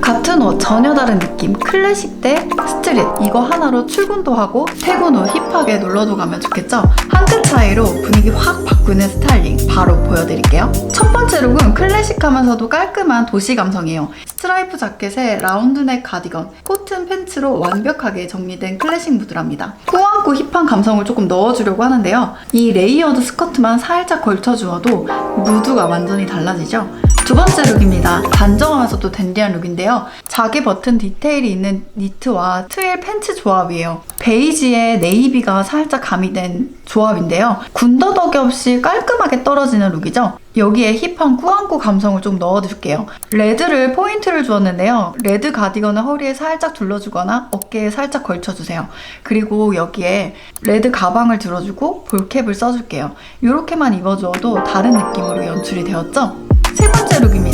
같은 옷 전혀 다른 느낌. 클래식 대 스트릿. 이거 하나로 출근도 하고 퇴근 후 힙하게 놀러도 가면 좋겠죠? 한 끗 차이로 분위기 확 바꾸는 스타일링 바로 보여드릴게요. 첫 번째 룩은 클래식하면서도 깔끔한 도시 감성이에요. 스트라이프 자켓에 라운드넥 가디건 코튼 팬츠로 완벽하게 정리된 클래식 무드랍니다. 꾸안꾸 힙한 감성을 조금 넣어주려고 하는데요. 이 레이어드 스커트만 살짝 걸쳐주어도 무드가 완전히 달라지죠 두 번째 룩입니다. 단정하면서도 댄디한 룩인데요. 자개 버튼 디테일이 있는 니트와 트윌 팬츠 조합이에요. 베이지에 네이비가 살짝 가미된 조합인데요. 군더더기 없이 깔끔하게 떨어지는 룩이죠. 여기에 힙한 꾸안꾸 감성을 좀 넣어줄게요. 레드를 포인트를 주었는데요. 레드 가디건을 허리에 살짝 둘러주거나 어깨에 살짝 걸쳐주세요. 그리고 여기에 레드 가방을 들어주고 볼캡을 써줄게요. 이렇게만 입어주어도 다른 느낌으로 연출이 되었죠? 세 번째 룩입니다.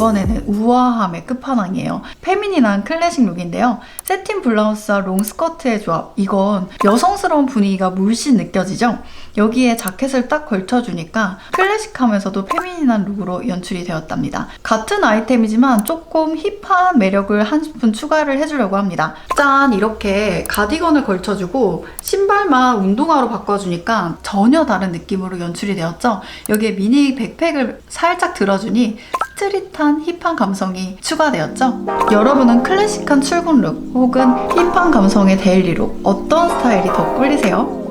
이번에는 우아함의 끝판왕이에요. 페미닌한 클래식 룩인데요. 세틴 블라우스와 롱 스커트의 조합. 이건 여성스러운 분위기가 물씬 느껴지죠? 여기에 자켓을 딱 걸쳐주니까 클래식하면서도 페미닌한 룩으로 연출이 되었답니다. 같은 아이템이지만 조금 힙한 매력을 한 스푼 추가를 해주려고 합니다. 짠! 이렇게 가디건을 걸쳐주고 신발만 운동화로 바꿔주니까 전혀 다른 느낌으로 연출이 되었죠? 여기에 미니 백팩을 살짝 들어주니 스트릿한 힙한 감성이 추가되었죠? 여러분은 클래식한 출근 룩 혹은 힙한 감성의 데일리 룩 어떤 스타일이 더 끌리세요?